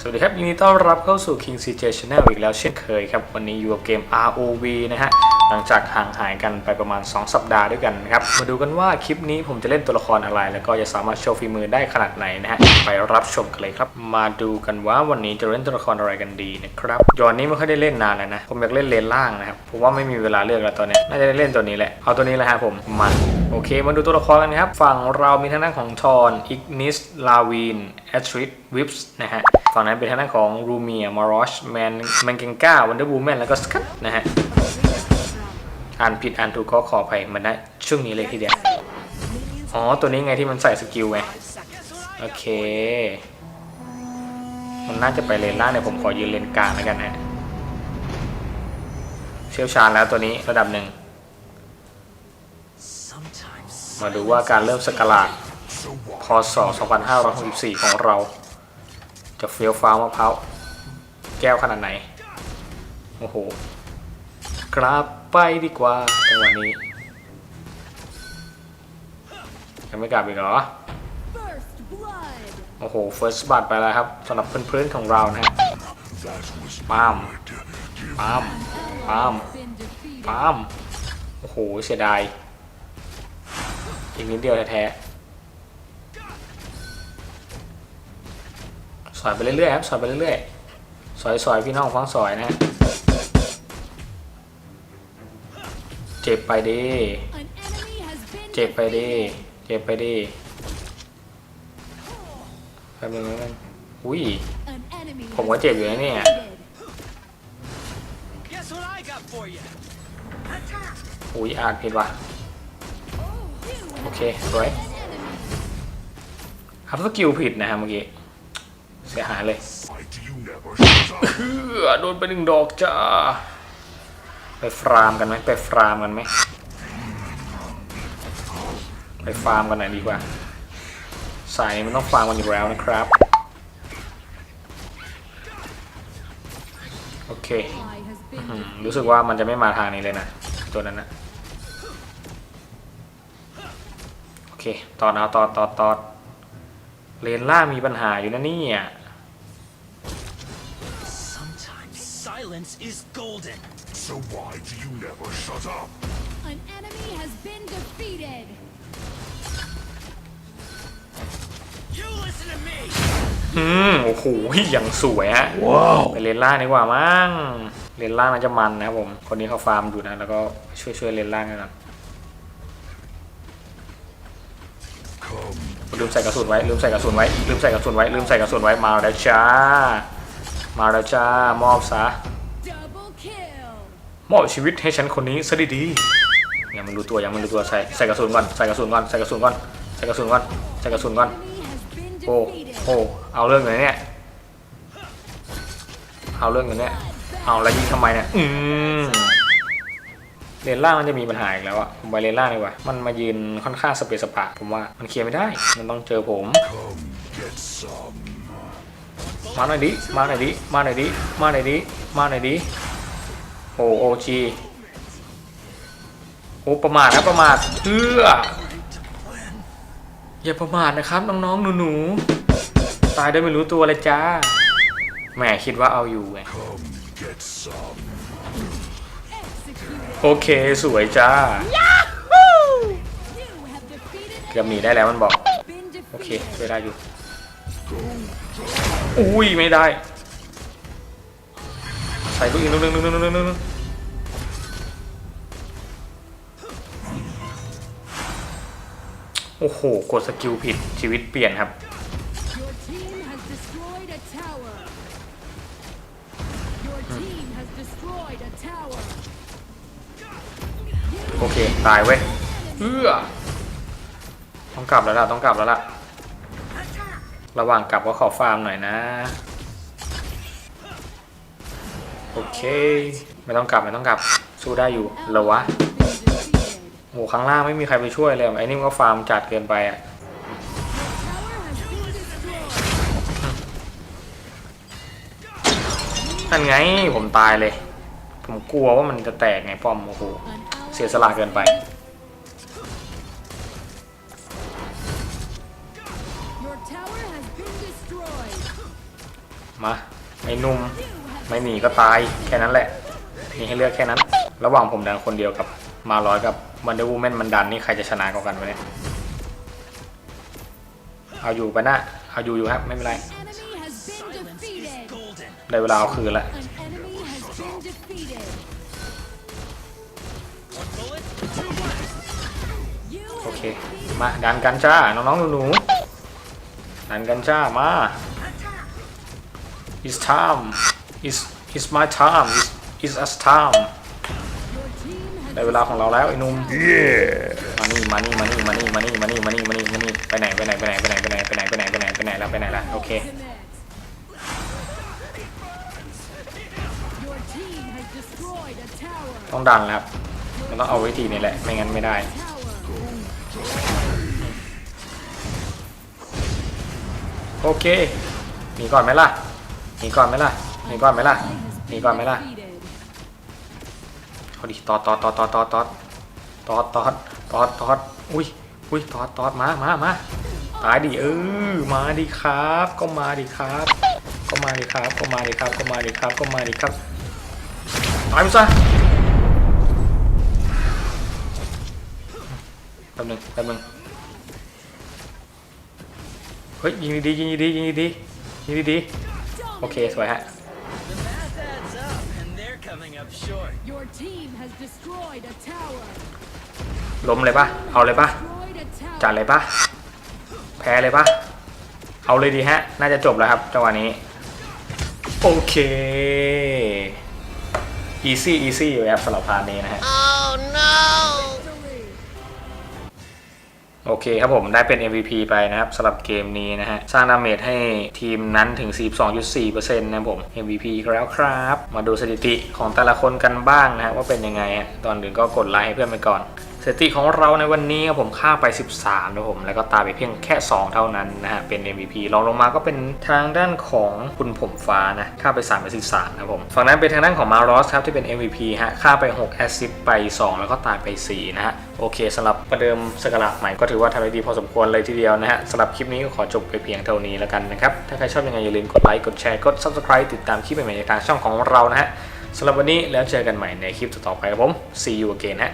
สวัสดีครับยินดีต้อนรับเข้าสู่ King CJ Channel อีกแล้วเช่นเคยครับ วันนี้อยู่กับเกม ROV นะฮะ หลังจากห่างหายกันไปประมาณ 2 สัปดาห์ด้วยกันนะครับ มาดูกันว่าคลิปนี้ผมจะเล่นตัวละครอะไร แล้วก็จะสามารถโชว์ฝีมือได้ขนาดไหนนะฮะ ไปรับชมกันเลยครับ มาดูกันว่าวันนี้จะเล่นตัวละครอะไรกันดีนะครับย้อนนี้ไม่ค่อยได้เล่นนานแล้วนะ ผมอยากเล่นเลนล่างนะครับผมว่าไม่มีเวลาเลือกแล้วตอนนี้น่าจะได้เล่นตัวนี้แหละเอาตัวนี้แหละฮะผมมา โอเค มาดูตัวละครกันครับ ฝั่งเรามีทางด้านของทอนอิกนิส ลาวีนแอทริดวิปส์นะฮะ ฝั่งนั้นเป็นทางด้านของรูเมียมารอชแมนแมนเกงก้าวันเดอร์บูแมนแล้วก็สกัดนะฮะ อ่านผิดอ่านถูกก็ขออภัยมันนะช่วงนี้เลยทีเดียว อ๋อ ตัวนี้ไงที่มันใส่สกิลไง โอเค มันน่าจะไปเลนล่างเนี่ยผมขอยืนเลนกลางแล้วกันนะเชี่ยวชาญแล้วตัวนี้ระดับหนึ่ง มาดูว่าการเริ่มสกราดพศ 2564 ของเรา จะเฟี้ยวฟ้าวมะพร้าวแก้วขนาดไหน โอ้โหกลับไปดีกว่าจังหวะนี้ยังไม่กลับอีกเหรอ โอ้โห first b ั t ไปแล้วครับสำหรับเพื่อนๆของเรานะฮะปามปามปาม Been defeated. ปามโอ้โห เสียดาย อีกนิดเดียวแท้ๆสอยไปเรื่อยๆครับสอยไปเรื่อยๆสอยสอยพี่น้องฟังสอยนะ เจ็บไปดิเจ็บไปดิเจ็บไปดิแป๊บนึงแป๊บนึงอุ้ยผมก็เจ็บอยู่นะเนี่ยอุ้ยอานผิดว่ะ โอเคสวย an enemy. ทับสกิลผิดนะฮะเมื่อกี้ เสียหายเลยโดนไปหนึ่งดอกจ้า ไปฟาร์มกันไหมไปฟาร์มกันไหมไปฟาร์มกันหน่อยดีกว่า สายมันต้องฟาร์มกันอยู่แล้วนะครับ โอเค รู้สึกว่ามันจะไม่มาทางนี้เลยนะ ตัวนั้นนะ เคตอนเอาตอดตอดตอดเลนล่างมีปัญหาอยู่นะเนี่ย Sometimes silence is golden. So why do you never shut up? An enemy has been defeated. You listen to me. อืมโอ้โหอย่างสวยฮะว้าวไปเลนล่างดีกว่ามั้งเลนล่างน่าจะมันนะครับผม คนนี้เขาฟาร์มอยู่นะ แล้วก็ช่วยช่วยเลนล่างกันก่อน ลืมใส่กระสุนไว้ลืมใส่กระสุนไว้ลืมใส่กระสุนไว้ลืมใส่กระสุนไว้มาแล้วจ้า มาแล้วจ้ามอบซะ Double kill. มอบชีวิตให้ฉันคนนี้ซะดีๆยังไม่รู้ตัวยังไม่รู้ตัวใส่ใส่กระสุนก่อนใส่กระสุนก่อนใส่กระสุนก่อนใส่กระสุนก่อนใส่กระสุนก่อน Enemy has been โอ้ defeated. โอ้เอาเรื่องอยู่นะเนี่ยเอาเรื่องอยู่เนี่ยเอาแล้วยิงทำไมเนี่ยอืม เลนล่างมันจะมีปัญหาอีกแล้วอะผมไปเลนล่างดีกว่า มันมายืนค่อนข้างสเปซสปะ ผมว่ามันเคลียร์ไม่ได้ มันต้องเจอผม มาหน่อยดิ มาหน่อยดิ มาหน่อยดิ มาหน่อยดิ มาหน่อยดิ โอโอจีโอ้ประมาทนะประมาทเอื้ออย่าประมาทนะครับน้องๆหนูๆ ตายโดยไม่รู้ตัวเลยจ้าแหมคิดว่าเอาอยู่ไง โอเคสวยจ้า You have defeated. เกือบหนีได้แล้วมันบอก Been โอเค defeated. ช่วยได้อยู่ อุ้ยไม่ได้ ใส่ลูกอีกลูกนึงนึงนึงนึงนึงนึงโอ้โห กดสกิลผิดชีวิตเปลี่ยนครับ โอเค ตายเว้ยเอื้อต้องกลับแล้วล่ะ ต้องกลับแล้วล่ะ ระหว่างกลับก็ขอฟาร์มหน่อยนะ โอเค ไม่ต้องกลับไม่ต้องกลับ สู้ได้อยู่เหรอวะโอ้ข้างล่างไม่มีใครไปช่วยเลยไอ้นี่มันก็ฟาร์มจัดเกินไปอะนั่นไงผมตายเลย ผมกลัวว่ามันจะแตกไงป้อมโอ้โห สียสละเกินไป Your tower has been destroyed. มาไอ้หนุ่มไม่หนีก็ตายแค่นั้นแหละ มีให้เลือกแค่นั้น ระหว่างผมดันคนเดียวกับมาร้อยกับวันเดอร์วูแมนมันดันนี่ใครจะชนะกว่ากันวะเนี่ยเอาอยู่ไปะนะเอาอยู่อยู่ครับไม่เป็นไร An enemy has been Silence is defeated. golden. ได้เวลาเอาคืนละ เค defeated มาดันกันจ้า น้องๆหนูๆดันกันจ้า มา it's time it's it's my time it's it's us time your team has ได้เวลาของเราแล้วไอ้หนุ่ม Yeah. มานี่มานี่มานี่มานี่มานี่มานี่มานี่มานี่มานี่ไปไหนไปไหนไปไหนไปไหนไปไหนไปไหนไปไหนไปไหนไปไหนแล้วไปไหนแล้วโอเค Connect. Your team has destroyed a tower. ต้องดันแล้วครับมันต้องเอาวิธีนี้แหละ ไม่งั้นไม่ได้ Tower. โอเคหนีก่อนไหมล่ะหนีก่อนไหมล่ะหนีก่อนไหมล่ะหนีก่อนไหมล่ะเขาดิตอดตอดตอดตอดตอดตอดตอดตอดตอดตอดอุ้ยอุ้ยตอดตอดมามามาตายดิเออมาดิครับ ก็มาดิครับ ก็มาดิครับ ก็มาดิครับ ก็มาดิครับ ก็มาดิครับตายไปซะ แป๊บหนึงแป๊บหนึงเฮ้ยยิงดีๆยิงดีๆยิงดีๆยิงดีๆโอเคสวยฮะ The math adds up, and they're coming up short. Your team has destroyed a tower. ล้มเลยปะเอาเลยปะ Destroyed a tower. จัดเลยปะแพ้เลยปะเอาเลยดีฮะ น่าจะจบแล้วครับจังหวะนี้ โอเค easy easy อยู่ครับสำหรับพาร์ทนี้นะฮะ Victory. โอเคครับผมได้เป็น MVP ไปนะครับสำหรับเกมนี้นะฮะ สร้างดาเมจให้ทีมนั้นถึง 42.4%นะครับผม MVP แล้วครับ มาดูสถิติของแต่ละคนกันบ้างนะฮะว่าเป็นยังไงฮะตอนอื่นก็กดไลค์ให้เพื่อนไปก่อน สถิติของเราในวันนี้ครับผมฆ่าไป 13นะครับผมแล้วก็ตายไปเพียงแค่ 2 เท่านั้นนะฮะเป็น MVP รองลงมาก็เป็นทางด้านของคุณผมฟ้านะฆ่าไป3ไป13นะครับผมฝั่งนั้นเป็นทางด้านของมารอสครับที่เป็น MVP ฮะฆ่าไป6แอสซิสไป 2 แล้วก็ตายไป4นะฮะโอเคสำหรับประเดิมสกราชใหม่ก็ถือว่าทำได้ดีพอสมควรเลยทีเดียวนะฮะสำหรับคลิปนี้ก็ขอจบไปเพียงเท่านี้แล้วกันนะครับถ้าใครชอบยังไงอย่าลืมกดไลค์กดแชร์กด subscribe ติดตามคลิปใหม่ๆในทางช่องของเรานะฮะสำหรับวันนี้แล้วเจอกันใหม่ในคลิปต่อๆไปครับผม see you again ฮะ